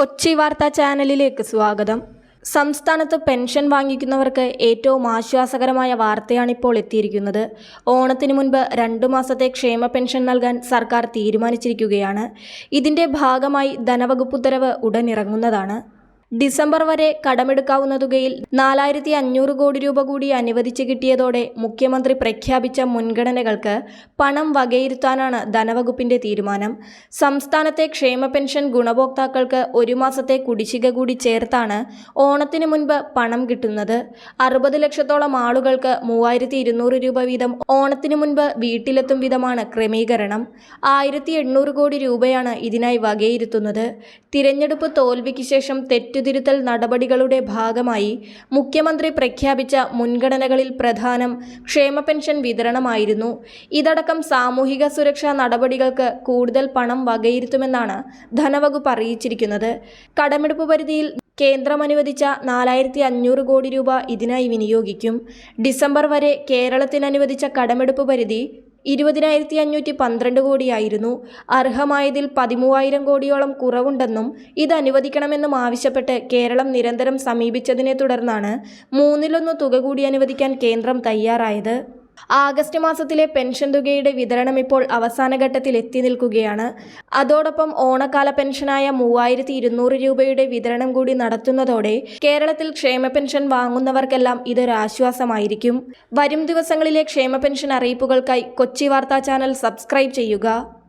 കൊച്ചി വാർത്താ ചാനലിലേക്ക് സ്വാഗതം. സംസ്ഥാനത്ത് പെൻഷൻ വാങ്ങിക്കുന്നവർക്ക് ഏറ്റവും ആശ്വാസകരമായ വാർത്തയാണിപ്പോൾ എത്തിയിരിക്കുന്നത്. ഓണത്തിന് മുൻപ് രണ്ടു മാസത്തെ ക്ഷേമ പെൻഷൻ നൽകാൻ സർക്കാർ തീരുമാനിച്ചിരിക്കുകയാണ്. ഇതിന്റെ ഭാഗമായി ധനവകുപ്പ് ഉത്തരവ് ഉടൻ ഇറങ്ങുന്നതാണ്. ഡിസംബർ വരെ കടമെടുക്കാവുന്ന തുകയിൽ നാലായിരത്തി അഞ്ഞൂറ് കോടി രൂപ കൂടി അനുവദിച്ചു കിട്ടിയതോടെ മുഖ്യമന്ത്രി പ്രഖ്യാപിച്ച മുൻഗണനകൾക്ക് പണം വകയിരുത്താനാണ് ധനവകുപ്പിന്റെ തീരുമാനം. സംസ്ഥാനത്തെ ക്ഷേമ പെൻഷൻ ഗുണഭോക്താക്കൾക്ക് ഒരു മാസത്തെ കുടിശ്ശിക കൂടി ചേർത്താണ് ഓണത്തിന് മുൻപ് പണം കിട്ടുന്നത്. അറുപത് ലക്ഷത്തോളം ആളുകൾക്ക് മൂവായിരത്തി ഇരുന്നൂറ് രൂപ വീതം ഓണത്തിന് മുൻപ് വീട്ടിലെത്തും വിധമാണ് ക്രമീകരണം. ആയിരത്തി എണ്ണൂറ് കോടി രൂപയാണ് ഇതിനായി വകയിരുത്തുന്നത്. തിരഞ്ഞെടുപ്പ് തോൽവിക്ക് ശേഷം തെറ്റുതിരുത്തൽ നടപടികളുടെ ഭാഗമായി മുഖ്യമന്ത്രി പ്രഖ്യാപിച്ച മുൻഗണനകളിൽ പ്രധാനം ക്ഷേമ പെൻഷൻ വിതരണമായിരുന്നു. ഇതടക്കം സാമൂഹിക സുരക്ഷാ നടപടികൾക്ക് കൂടുതൽ പണം വകയിരുത്തുമെന്നാണ് ധനവകുപ്പ് അറിയിച്ചിരിക്കുന്നത്. കടമെടുപ്പ് പരിധിയിൽ കേന്ദ്രം അനുവദിച്ച നാലായിരത്തി അഞ്ഞൂറ് കോടി രൂപ ഇതിനായി വിനിയോഗിക്കും. ഡിസംബർ വരെ കേരളത്തിന് അനുവദിച്ച കടമെടുപ്പ് പരിധി ഇരുപതിനായിരത്തി അഞ്ഞൂറ്റി പന്ത്രണ്ട് കോടിയായിരുന്നു. അർഹമായതിൽ പതിമൂവായിരം കോടിയോളം കുറവുണ്ടെന്നും ഇത് അനുവദിക്കണമെന്നും ആവശ്യപ്പെട്ട് കേരളം നിരന്തരം സമീപിച്ചതിനെ തുടർന്നാണ് മൂന്നിലൊന്ന് തുക കൂടി അനുവദിക്കാൻ കേന്ദ്രം തയ്യാറായത്. ആഗസ്റ്റ് മാസത്തിലെ പെൻഷൻ തുകയുടെ വിതരണം ഇപ്പോൾ അവസാന ഘട്ടത്തിൽ എത്തി നിൽക്കുകയാണ്. അതോടൊപ്പം ഓണക്കാല പെൻഷനായ മൂവായിരത്തി ഇരുന്നൂറ് രൂപയുടെ വിതരണം കൂടി നടത്തുന്നതോടെ കേരളത്തിൽ ക്ഷേമ പെൻഷൻ വാങ്ങുന്നവർക്കെല്ലാം ഇതൊരാശ്വാസമായിരിക്കും വരും ദിവസങ്ങളിലെ ക്ഷേമ പെൻഷൻ അറിയിപ്പുകൾക്കായി കൊച്ചി വാർത്താ ചാനൽ സബ്സ്ക്രൈബ് ചെയ്യുക.